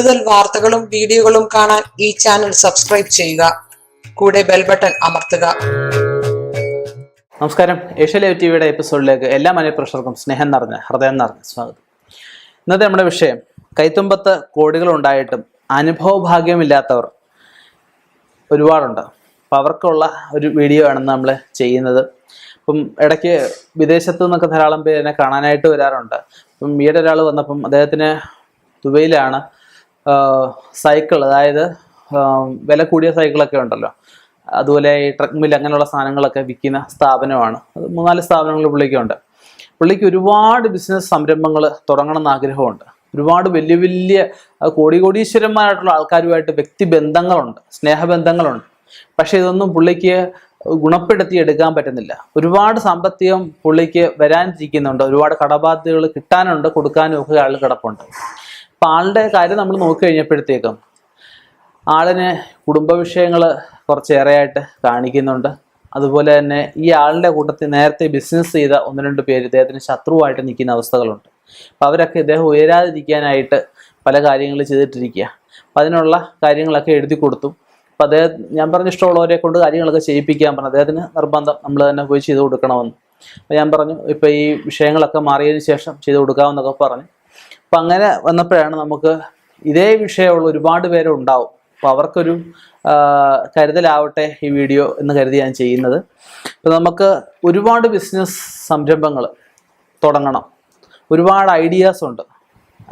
കൂടുതൽ വാർത്തകളും വീഡിയോകളും കാണാൻ ഈ ചാനൽ സബ്സ്ക്രൈബ് ചെയ്യുക. കൂടെ ബെൽ ബട്ടൺ അമർത്തുക. നമസ്കാരം. ഏഷ്യ ലൈവ് ടി വിയുടെ എപ്പിസോഡിലേക്ക് എല്ലാ മനഃപ്രേക്ഷകർക്കും സ്നേഹം നിറഞ്ഞ ഹൃദയം നിറഞ്ഞ സ്വാഗതം. ഇന്നത്തെ നമ്മുടെ വിഷയം കൈത്തുമ്പത്ത് കോടികൾ ഉണ്ടായിട്ടും അനുഭവ ഭാഗ്യമില്ലാത്തവർ ഒരുപാടുണ്ട്. അപ്പം അവർക്കുള്ള ഒരു വീഡിയോ ആണ് നമ്മൾ ചെയ്യുന്നത്. അപ്പം ഇടയ്ക്ക് വിദേശത്തു നിന്നൊക്കെ ധാരാളം പേര് എന്നെ കാണാനായിട്ട് വരാറുണ്ട്. അപ്പം ഈയിടെ ഒരാൾ വന്നപ്പം അദ്ദേഹത്തിന് ദുബൈയിലാണ് സൈക്കിൾ അതായത് വില കൂടിയ സൈക്കിളൊക്കെ ഉണ്ടല്ലോ. അതുപോലെ ഈ ട്രക്ക് മിൽ അങ്ങനെയുള്ള സാധനങ്ങളൊക്കെ വിൽക്കുന്ന സ്ഥാപനമാണ്. അത് മൂന്നാൽ സ്ഥാപനങ്ങൾ പുള്ളിക്കുണ്ട്. പുള്ളിക്ക് ഒരുപാട് ബിസിനസ് സംരംഭങ്ങൾ തുടങ്ങണം എന്ന് ആഗ്രഹമുണ്ട്. ഒരുപാട് വലിയ വലിയ കോടി കോടീശ്വരന്മാരായിട്ടുള്ള ആൾക്കാരുമായിട്ട് വ്യക്തിബന്ധങ്ങളുണ്ട് സ്നേഹബന്ധങ്ങളുണ്ട്. പക്ഷെ ഇതൊന്നും പുള്ളിക്ക് ഗുണപ്പെടുത്തി എടുക്കാൻ പറ്റുന്നില്ല. ഒരുപാട് സാമ്പത്തികം പുള്ളിക്ക് വരാനിരിക്കുന്നുണ്ട്. ഒരുപാട് കടബാധ്യതകൾ കിട്ടാനുണ്ട് കൊടുക്കാനും ഒക്കെ ആൾ കിടപ്പുണ്ട്. അപ്പം ആളുടെ കാര്യം നമ്മൾ നോക്കി കഴിഞ്ഞപ്പോഴത്തേക്കും ആളിന് കുടുംബ വിഷയങ്ങൾ കുറച്ചേറെയായിട്ട് കാണിക്കുന്നുണ്ട്. അതുപോലെ തന്നെ ഈ ആളുടെ കൂട്ടത്തിൽ നേരത്തെ ബിസിനസ് ചെയ്ത ഒന്ന് രണ്ട് പേര് ഇദ്ദേഹത്തിന് ശത്രുവായിട്ട് നിൽക്കുന്ന അവസ്ഥകളുണ്ട്. അപ്പം അവരൊക്കെ ഇദ്ദേഹം ഉയരാതിരിക്കാനായിട്ട് പല കാര്യങ്ങൾ ചെയ്തിട്ടിരിക്കുക. അപ്പം അതിനുള്ള കാര്യങ്ങളൊക്കെ എഴുതി കൊടുത്തു. അപ്പം അദ്ദേഹം ഞാൻ പറഞ്ഞ ഇഷ്ടമുള്ളവരെ കൊണ്ട് കാര്യങ്ങളൊക്കെ ചെയ്യിപ്പിക്കാൻ പറഞ്ഞു. അദ്ദേഹത്തിന് നിർബന്ധം നമ്മൾ തന്നെ പോയി ചെയ്ത് കൊടുക്കണമെന്ന്. അപ്പം ഞാൻ പറഞ്ഞു ഇപ്പം ഈ വിഷയങ്ങളൊക്കെ മാറിയതിന് ശേഷം ചെയ്ത് കൊടുക്കാമെന്നൊക്കെ പറഞ്ഞു. അപ്പം അങ്ങനെ വന്നപ്പോഴാണ് നമുക്ക് ഇതേ വിഷയമുള്ള ഒരുപാട് പേര് ഉണ്ടാവും. അപ്പോൾ അവർക്കൊരു കരുതലാവട്ടെ ഈ വീഡിയോ എന്ന് കരുതി ഞാൻ ചെയ്യുന്നത്. ഇപ്പം നമുക്ക് ഒരുപാട് ബിസിനസ് സംരംഭങ്ങൾ തുടങ്ങണം. ഒരുപാട് ഐഡിയാസ് ഉണ്ട്.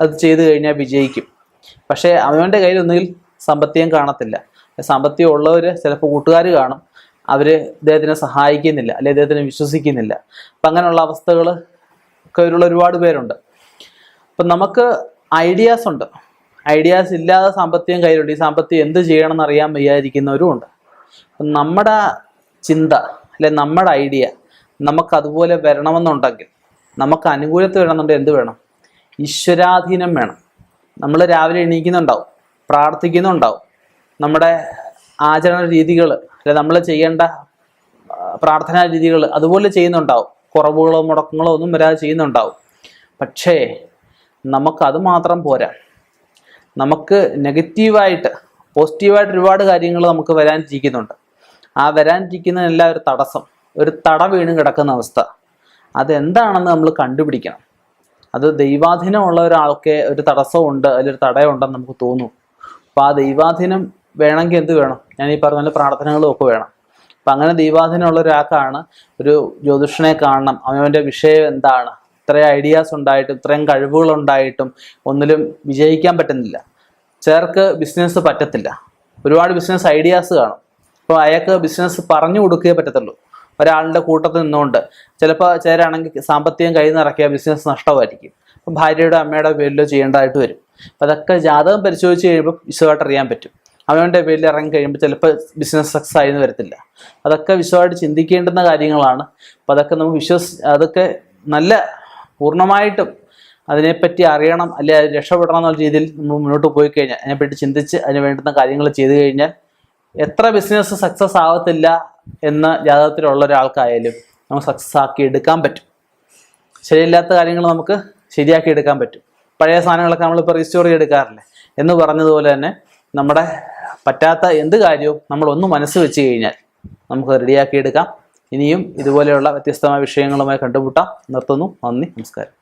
അത് ചെയ്തു കഴിഞ്ഞാൽ വിജയിക്കും. പക്ഷേ അവന്റെ കയ്യിൽ ഒന്നുകിൽ സമ്പത്തിയും കാണത്തില്ല. സാമ്പത്തികം ഉള്ളവർ ചിലപ്പോൾ കൂട്ടുകാർ കാണും. അവർ ഇദ്ദേഹത്തിനെ സഹായിക്കുന്നില്ല. അല്ലെ ഇദ്ദേഹത്തിനെ വിശ്വസിക്കുന്നില്ല. അപ്പം അങ്ങനെയുള്ള അവസ്ഥകൾ ഒക്കെ ഒരുപാട് പേരുണ്ട്. അപ്പം നമുക്ക് ഐഡിയാസ് ഉണ്ട്. ഐഡിയാസ് ഇല്ലാതെ സാമ്പത്തികം കയ്യിലുണ്ട്. ഈ സാമ്പത്തികം എന്ത് ചെയ്യണം എന്നറിയാൻ വയ്യാതിരിക്കുന്നവരും ഉണ്ട്. നമ്മുടെ ചിന്ത അല്ലെ നമ്മുടെ ഐഡിയ നമുക്ക് അതുപോലെ വരണമെന്നുണ്ടെങ്കിൽ നമുക്ക് അനുകൂലത്തിൽ വേണമെന്നുണ്ടെങ്കിൽ എന്ത് വേണം? ഈശ്വരാധീനം വേണം. നമ്മൾ രാവിലെ എണീക്കുന്നുണ്ടാവും. പ്രാർത്ഥിക്കുന്നുണ്ടാവും. നമ്മുടെ ആചരണ രീതികൾ അല്ലെ നമ്മൾ ചെയ്യേണ്ട പ്രാർത്ഥനാ രീതികൾ അതുപോലെ ചെയ്യുന്നുണ്ടാവും. കുറവുകളോ മുടക്കങ്ങളോ ഒന്നും വരാതെ ചെയ്യുന്നുണ്ടാവും. പക്ഷേ നമുക്കത് മാത്രം പോരാ. നമുക്ക് നെഗറ്റീവായിട്ട് പോസിറ്റീവായിട്ട് ഒരുപാട് കാര്യങ്ങൾ നമുക്ക് വരാനിരിക്കുന്നുണ്ട് ആ വരാനിരിക്കുന്നതിനെല്ലാം ഒരു തടസ്സം ഒരു തട വീണ് കിടക്കുന്ന അവസ്ഥ. അതെന്താണെന്ന് നമ്മൾ കണ്ടുപിടിക്കണം. അത് ദൈവാധീനമുള്ള ഒരാൾക്ക് ഒരു തടസ്സമുണ്ട് അതിലൊരു തടയുണ്ടെന്ന് നമുക്ക് തോന്നും. അപ്പോൾ ആ ദൈവാധീനം വേണമെങ്കിൽ എന്ത് വേണം? ഞാൻ ഈ പറഞ്ഞ പോലെ പ്രാർത്ഥനകളും ഒക്കെ വേണം. അപ്പം അങ്ങനെ ദൈവാധീനമുള്ള ഒരാൾക്കാണ് ഒരു ജ്യോതിഷനെ കാണണം അവനവന്റെ വിഷയം എന്താണ്? ഇത്രയും ഐഡിയാസ് ഉണ്ടായിട്ടും ഇത്രയും കഴിവുകൾ ഉണ്ടായിട്ടും ഒന്നിലും വിജയിക്കാൻ പറ്റുന്നില്ല. ചിലർക്ക് ബിസിനസ് പറ്റത്തില്ല. ഒരുപാട് ബിസിനസ് ഐഡിയാസ് കാണും. അപ്പോൾ അയാൾക്ക് ബിസിനസ് പറഞ്ഞു കൊടുക്കുകയേ പറ്റത്തുള്ളൂ. ഒരാളുടെ കൂട്ടത്തിൽ നിന്നുകൊണ്ട്. ചിലപ്പോൾ ചേരാണെങ്കിൽ സാമ്പത്തികം കയ്യിൽ നിന്ന് ബിസിനസ് നഷ്ടമായിരിക്കും. അപ്പം ഭാര്യയുടെ അമ്മയുടെ പേരിലോ ചെയ്യേണ്ടതായിട്ട് വരും. അപ്പം അതൊക്കെ ജാതകം പരിശോധിച്ച് കഴിയുമ്പോൾ വിശദമായിട്ട് അറിയാൻ പറ്റും. അമ്മയുടെ പേരിൽ ഇറങ്ങി കഴിയുമ്പോൾ ചിലപ്പോൾ ബിസിനസ് സക്സസ് ആയെന്ന് വരത്തില്ല. അതൊക്കെ വിശദമായിട്ട് ചിന്തിക്കേണ്ടുന്ന കാര്യങ്ങളാണ്. അപ്പം അതൊക്കെ നമുക്ക് വിശ്വസ് അതൊക്കെ നല്ല പൂർണമായിട്ടും അതിനെപ്പറ്റി അറിയണം അല്ലെ അത് രക്ഷപ്പെടണം എന്നുള്ള രീതിയിൽ നമ്മൾ മുന്നോട്ട് പോയി കഴിഞ്ഞാൽ അതിനെപ്പറ്റി ചിന്തിച്ച് അതിന് വേണ്ടുന്ന കാര്യങ്ങൾ ചെയ്തു കഴിഞ്ഞാൽ എത്ര ബിസിനസ് സക്സസ് ആവത്തില്ല എന്ന ജാതകത്തിലുള്ള ഒരാൾക്കായാലും നമുക്ക് സക്സസ് ആക്കി എടുക്കാൻ പറ്റും. ശരിയല്ലാത്ത കാര്യങ്ങൾ നമുക്ക് ശരിയാക്കി എടുക്കാൻ പറ്റും. പഴയ സാധനങ്ങളൊക്കെ നമ്മളിപ്പോൾ റീസ്റ്റോർ ചെയ്തെടുക്കാറില്ലേ? എന്ന് പറഞ്ഞതുപോലെ തന്നെ നമ്മുടെ പറ്റാത്ത എന്ത് കാര്യവും നമ്മൾ ഒന്ന് മനസ്സ് വെച്ച് കഴിഞ്ഞാൽ നമുക്ക് റെഡിയാക്കി എടുക്കാം. ഇനിയും ഇതുപോലെയുള്ള വ്യത്യസ്തമായ വിഷയങ്ങളുമായി കണ്ടുമുട്ടാം. നിർത്തുന്നു. നന്ദി. നമസ്കാരം.